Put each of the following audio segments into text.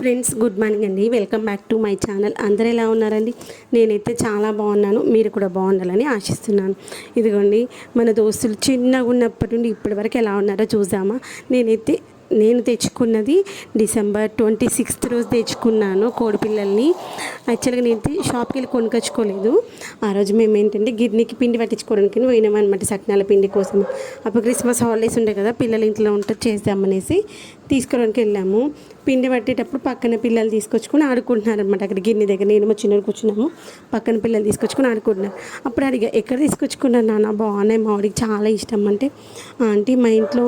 Friends good morning అండి. Welcome back to my channel. అందరూ ఎలా ఉన్నారండి? నేనైతే చాలా బాగున్నాను. మీరు కూడా బాగుండాలని ఆశిస్తున్నాను. ఇదిగోండి మన దోస్తులు చిన్నగా ఉన్నప్పటి నుండి ఇప్పటి వరకు ఎలా ఉన్నారో చూద్దామా. నేనైతే నేను తెచ్చుకున్నది డిసెంబర్ ట్వంటీ సిక్స్త్ రోజు తెచ్చుకున్నాను కోడిపిల్లల్ని యాక్చువల్గా నేనైతే షాప్కి వెళ్ళి కొనుకొచ్చుకోలేదు. ఆ రోజు మేము ఏంటంటే గిర్నీకి పిండి పట్టించుకోవడానికి పోయినాం అనమాట సట్నాల పిండి కోసం. అప్పుడు క్రిస్మస్ హాలిడేస్ ఉండే కదా పిల్లలు ఇంట్లో ఉంటే చేద్దామనేసి తీసుకోవడానికి వెళ్ళాము. పిండి పట్టేటప్పుడు పక్కన పిల్లలు తీసుకొచ్చుకొని ఆడుకుంటున్నారు అనమాట అక్కడ గిన్నె దగ్గర నేను మా చిన్నడు కూర్చున్నాము. పక్కన పిల్లలు తీసుకొచ్చుకొని ఆడుకుంటున్నారు. అప్పుడు అడిగా ఎక్కడ తీసుకొచ్చుకున్నారు నాన్న? బాగున్నాయి మా వాడికి చాలా ఇష్టం. అంటే ఆంటీ మా ఇంట్లో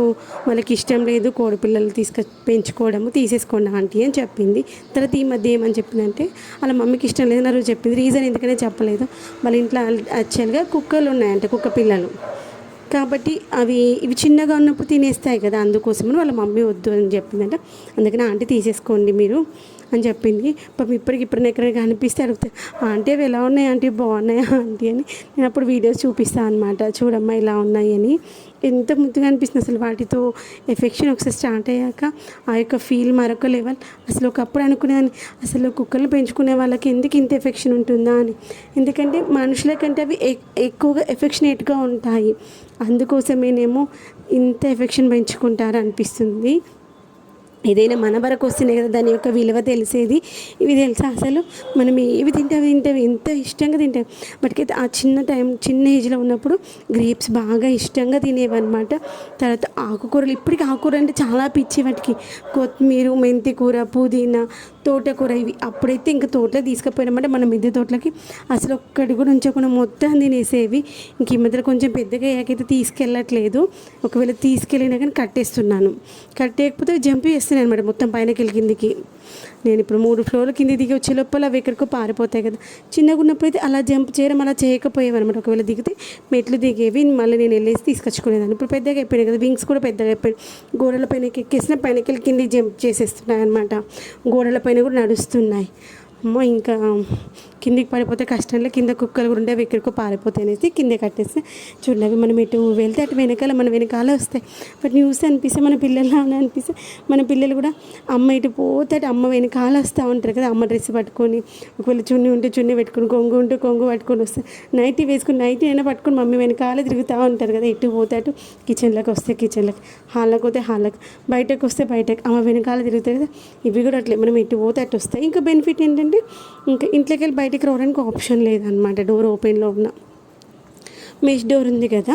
వాళ్ళకి ఇష్టం లేదు కోడి పిల్లలు తీసుకొ పెంచుకోవడము తీసేసుకోండి ఆంటీ అని చెప్పింది. తర్వాత ఈ మధ్య ఏమని చెప్పిందంటే వాళ్ళ మమ్మీకి ఇష్టం లేదు నా రోజు చెప్పింది. రీజన్ ఎందుకనే చెప్పలేదు. వాళ్ళ ఇంట్లో యాక్చువల్గా కుక్కలు ఉన్నాయంట కుక్క పిల్లలు. కాబట్టి అవి ఇవి చిన్నగా ఉన్నప్పుడు తినేస్తాయి కదా అందుకోసమని వాళ్ళ మమ్మీ వద్దు అని చెప్పిందంట. అందుకని ఆంటీ తీసేసుకోండి మీరు అని చెప్పింది. పాపం ఇప్పటికి ఇప్పుడు ఎక్కడ కనిపిస్తే అడిగితే ఆంటీ అవి ఎలా ఉన్నాయి ఆంటీ? బాగున్నాయా ఆంటీ? అని. నేను అప్పుడు వీడియోస్ చూపిస్తాను అనమాట చూడమ్మా ఇలా ఉన్నాయి? అని. ఎంత ముద్దుగా అనిపిస్తుంది అసలు వాటితో ఎఫెక్షన్ ఒకసారి స్టార్ట్ అయ్యాక ఆ యొక్క ఫీల్ మరొక లెవెల్. అసలు ఒకప్పుడు అనుకునేదాన్ని అసలు కుక్కలు పెంచుకునే వాళ్ళకి ఎందుకు ఇంత ఎఫెక్షన్ ఉంటుందా అని. ఎందుకంటే మనుషుల కంటే అవి ఎక్కువగా ఎఫెక్షనేట్గా ఉంటాయి. అందుకోసమేనేమో ఇంత ఎఫెక్షన్ పెంచుకుంటారు అనిపిస్తుంది ఏదైనా మన వరకు వస్తేనే కదా దాని యొక్క విలువ తెలిసేది. ఇవి తెలుసా అసలు? మనం ఏవి తింటే అవి తింటే ఎంత ఇష్టంగా తింటాం. బట్కైతే ఆ చిన్న టైం చిన్న ఏజ్లో ఉన్నప్పుడు గ్రేప్స్ బాగా ఇష్టంగా తినేవన్నమాట. తర్వాత ఆకుకూరలు ఇప్పటికి ఆకుకూర అంటే చాలా పిచ్చి వాటికి. కొత్తిమీర మెంతి కూర పుదీనా తోటకూర ఇవి. అప్పుడైతే ఇంకా తోటలో తీసుకుపోయినామంటే మన మిద్దె తోటలకి అసలు ఒక్కటి కూడా ఉంచకుండా మొత్తం తినేసేవి. ఇంక ఈ మధ్యలో కొంచెం పెద్దగా అయ్యాకైతే తీసుకెళ్ళట్లేదు. ఒకవేళ తీసుకెళ్ళినా కానీ కట్టేస్తున్నాను. కట్టేయకపోతే జంప్ చేస్తున్నాను అనమాట మొత్తం పైనకి కిందికి. నేను ఇప్పుడు మూడు ఫ్లోర్ల కింది దిగి వచ్చే లోపల అవి ఎక్కడికో పారిపోతాయి కదా. చిన్నగా ఉన్నప్పుడు అయితే అలా జంప్ చేయడం అలా చేయకపోయేవి అనమాట ఒకవేళ దిగితే మెట్లు దిగేవి. మళ్ళీ నేను వెళ్ళేసి తీసుకొచ్చుకునేదాన్ని. ఇప్పుడు పెద్దగా అయిపోయినాయి కదా. వింగ్స్ కూడా పెద్దగా అయిపోయాయి గోడల పైన ఎక్కేసిన పైనకి వెళ్ళి జంప్ చేసేస్తున్నాయి అనమాట గోడల పైన కూడా నడుస్తున్నాయి. అమ్మో ఇంకా కిందికి పడిపోతే కష్టంలో కింద కుక్కలు కూడా ఉండేవి ఎక్కడికో పారిపోతాయి అనేసి కింద కట్టేస్తే చూడండి అవి మనం ఎటు వెళ్తే అటు వెనకాల మన వెనకాల వస్తాయి. బట్ చూస్తే అనిపిస్తే మన పిల్లలు అని అనిపిస్తే మన పిల్లలు కూడా అమ్మ ఇటు పోతే అటు అమ్మ వెనకాల వస్తూ ఉంటారు కదా అమ్మ డ్రెస్ పట్టుకొని ఒకవేళ చున్నీ ఉంటే చున్నీ పెట్టుకొని కొంగు ఉంటే కొంగు పట్టుకొని వస్తే నైటీ వేసుకుని నైటీ అయినా పట్టుకొని మమ్మీ వెనకాల తిరుగుతూ ఉంటారు కదా ఇటు పోతే అటు కిచెన్లోకి వస్తే కిచెన్లోకి హాల్లోకి పోతే హాల్లోకి బయటకు వస్తే బయటకు అమ్మ వెనకాల తిరుగుతాయి కదా ఇవి కూడా అట్లే మనం ఎటు పోతే అటు వస్తాయి. ఇంకా బెనిఫిట్ ఏంటంటే ఇంకా ఇంట్లోకి వెళ్ళి బయటికి రావడానికి ఆప్షన్ లేదనమాట డోర్ ఓపెన్లో ఉన్న మెష్ డోర్ ఉంది కదా.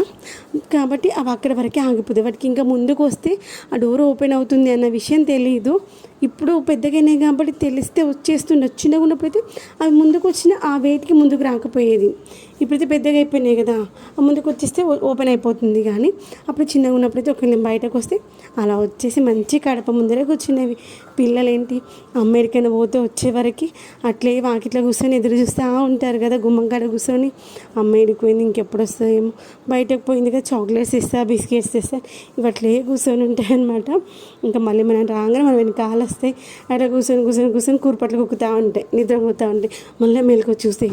కాబట్టి అవి అక్కడ వరకే ఆగిపోతాయి. వాటికి ఇంకా ముందుకు వస్తే ఆ డోర్ ఓపెన్ అవుతుంది అన్న విషయం తెలియదు ఇప్పుడు పెద్దగైనాయి కాబట్టి తెలిస్తే వచ్చేస్తుండే చిన్నగా ఉన్నప్పుడైతే అవి ముందుకు వచ్చిన ఆ వెయిట్కి ముందుకు రాకపోయేది. ఇప్పుడైతే పెద్దగా అయిపోయినాయి కదా ఆ ముందుకు వచ్చేస్తే ఓపెన్ అయిపోతుంది కానీ అప్పుడు చిన్నగా ఉన్నప్పుడైతే ఒకవేళ బయటకు వస్తే అలా వచ్చేసి మంచి కడప ముందరే కూర్చునేవి. పిల్లలు ఏంటి పోతే వచ్చే వరకు అట్లే వాకిట్లో కూర్చొని ఎదురు చూస్తూ ఉంటారు కదా గుమ్మంకాడ కూర్చొని. అమ్మ పోయింది ఇంకెప్పుడు వస్తుందేమో బయటకు పోయింది కదా చాక్లెట్స్ ఇస్తా బిస్కెట్స్ ఇస్తా ఇవి అట్లే కూర్చొని ఉంటాయి అనమాట ఇంకా మళ్ళీ మనం రాగానే మనం వెనకాల వస్తాయి అట్లా కూర్చొని కూర్చొని కూర్చొని కూరపట్లు కుక్కుతూ ఉంటాయి నిద్రపోతూ ఉంటాయి మళ్ళీ మెలకు చూస్తే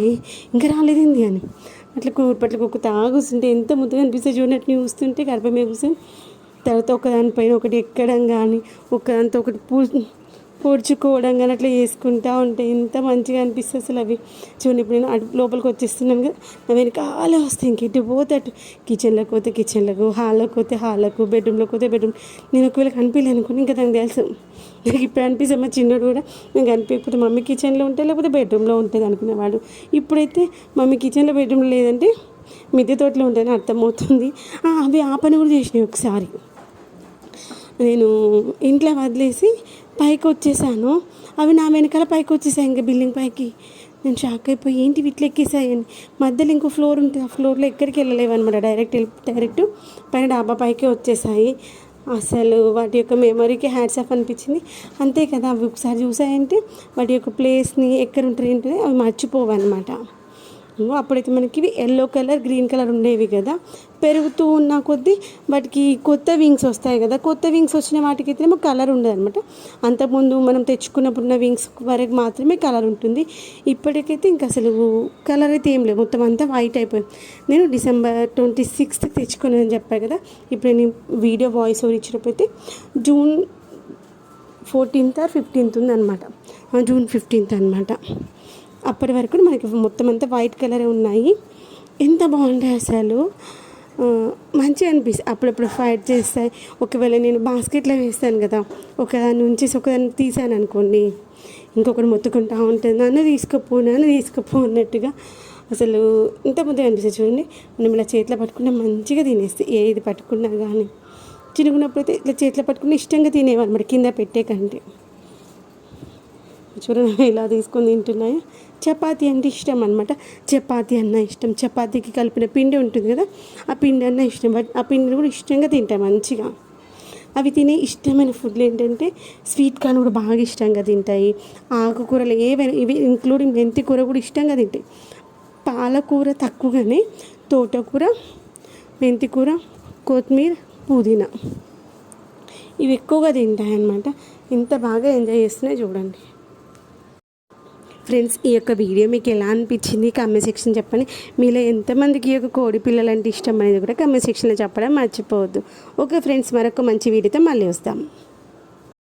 ఇంకా రాలేదేంది అని. అట్లా కూరపట్లు కుక్కుతా కూర్చుంటే ఎంత ముద్దుగా అనిపిస్తుంది చూడనట్టు చూస్తుంటే గర్భమే కూర్చొని తర్వాత ఒకదానిపైన ఒకటి ఎక్కడం కానీ ఒకదానితో ఒకటి పూ పూడ్చుకోవడం కానీ అట్లా చేసుకుంటూ ఉంటాయి ఎంత మంచిగా అనిపిస్తుంది అసలు అవి. చూడండి ఇప్పుడు నేను అటు లోపలికి వచ్చేస్తున్నాను కదా నా వెనకాలే వస్తాయి. ఇంక ఇటు పోతే అటు కిచెన్లోకి పోతే కిచెన్లకు హాల్లోకి పోతే హాల్లకు బెడ్రూమ్లోకి పోతే బెడ్రూమ్ నేను ఒకవేళ కనిపించలేదు అనుకుని ఇంకా దానికి తెలుసు. నాకు ఇప్పుడు అనిపిస్తే మా చిన్నోడు కూడా నేను కనిపించకపోతే మమ్మీ కిచెన్లో ఉంటే లేకపోతే బెడ్రూమ్లో ఉంటుంది అనుకునేవాడు. ఇప్పుడైతే మమ్మీ కిచెన్లో బెడ్రూమ్లో లేదంటే మిద్దె తోటలో ఉంటాయని అర్థమవుతుంది. అవి ఆ పని కూడా చేసినాయి ఒకసారి. నేను ఇంట్లో వదిలేసి పైకి వచ్చేసాను అవి నా వెనకాల పైకి వచ్చేసాయి ఇంకా బిల్డింగ్ పైకి. నేను షాక్ అయిపోయి ఏంటి వీటిలో ఎక్కేసాయని మధ్యలో ఇంకో ఫ్లోర్ ఉంటుంది ఆ ఫ్లోర్లో ఎక్కడికి వెళ్ళలేవు అనమాట డైరెక్ట్ డైరెక్ట్ పైన డాబా పైకి వచ్చేసాయి. అసలు వాటి యొక్క మెమరీకి హ్యాట్స్ ఆఫ్ అనిపించింది. అంతే కదా అవి ఒకసారి చూసాయంటే వాటి యొక్క ప్లేస్ని ఎక్కడ ఉంటారు ఏంటి అవి మర్చిపోవన్నమాట. అప్పుడైతే మనకి ఇవి ఎల్లో కలర్ గ్రీన్ కలర్ ఉండేవి కదా. పెరుగుతూ ఉన్న కొద్దీ వాటికి కొత్త వింగ్స్ వస్తాయి కదా. కొత్త వింగ్స్ వచ్చిన వాటికి అయితే ఏమో కలర్ ఉండదు అనమాట అంతకుముందు మనం తెచ్చుకున్నప్పుడు ఉన్న వింగ్స్ వరకు మాత్రమే కలర్ ఉంటుంది. ఇప్పటికైతే ఇంకా అసలు కలర్ అయితే ఏం లేదు మొత్తం అంతా వైట్ అయిపోయింది. నేను డిసెంబర్ ట్వంటీ సిక్స్త్ తెచ్చుకున్నానని చెప్పాను కదా. ఇప్పుడు నేను వీడియో వాయిస్ ఓవర్ ఇచ్చినప్పుడు అయితే జూన్ ఫోర్టీన్త్ ఆర్ ఫిఫ్టీన్త్ ఉందన్నమాట జూన్ ఫిఫ్టీన్త్ అనమాట అప్పటి వరకు మనకి మొత్తం అంతా వైట్ కలరే ఉన్నాయి. ఎంత బాగుంటాయి అసలు. మంచిగా అనిపిస్తుంది అప్పుడప్పుడు ఫైట్ చేస్తాయి ఒకవేళ నేను బాస్కెట్లో వేస్తాను కదా ఒకదాని నుంచి ఒకదాన్ని తీసాను అనుకోండి ఇంకొకటి మొత్తుకుంటా ఉంటుంది. నన్ను తీసుకుపో నన్ను తీసుకుపో అన్నట్టుగా అసలు ఇంత ముద్దగా అనిపిస్తుంది చూడండి. మనం ఇలా చేతిలో పట్టుకుంటే మంచిగా తినేస్తాయి ఏది పట్టుకున్నా కానీ చిన్నగున్నప్పుడు అయితే ఇట్లా చేతిలో పట్టుకుని ఇష్టంగా తినేవాళ్ళు మరి కింద పెట్టే కంటే. చూడండి ఇలా తీసుకొని తింటున్నాయి చపాతీ అంటే ఇష్టం అనమాట చపాతీ అన్న ఇష్టం. చపాతీకి కలిపిన పిండి ఉంటుంది కదా ఆ పిండి అన్న ఇష్టం. బట్ ఆ పిండిని కూడా ఇష్టంగా తింటాయి మంచిగా. అవి తినే ఇష్టమైన ఫుడ్లు ఏంటంటే స్వీట్ కార్న్ కూడా బాగా ఇష్టంగా తింటాయి. ఆకుకూరలు ఏవైనా ఇవి ఇంక్లూడింగ్ మెంతి కూర కూడా ఇష్టంగా తింటాయి. పాలకూర తక్కువగానే తోటకూర మెంతి కూర కొత్తిమీర పుదీనా. ఇవి ఎక్కువగా తింటాయి అన్నమాట. ఎంత బాగా ఎంజాయ్ చేస్తున్నాయి చూడండి. ఫ్రెండ్స్ ఈ యొక్క వీడియో మీకు ఎలా అనిపించింది? కామెంట్ సెక్షన్ చెప్పండి. మీలో ఎంతమందికి ఈ యొక్క కోడి పిల్లలు అంటే ఇష్టం అనేది కూడా కామెంట్ సెక్షన్లో చెప్పడం మర్చిపోవద్దు. ఓకే ఫ్రెండ్స్ మరొక మంచి వీడియోతో మళ్ళీ వస్తాం.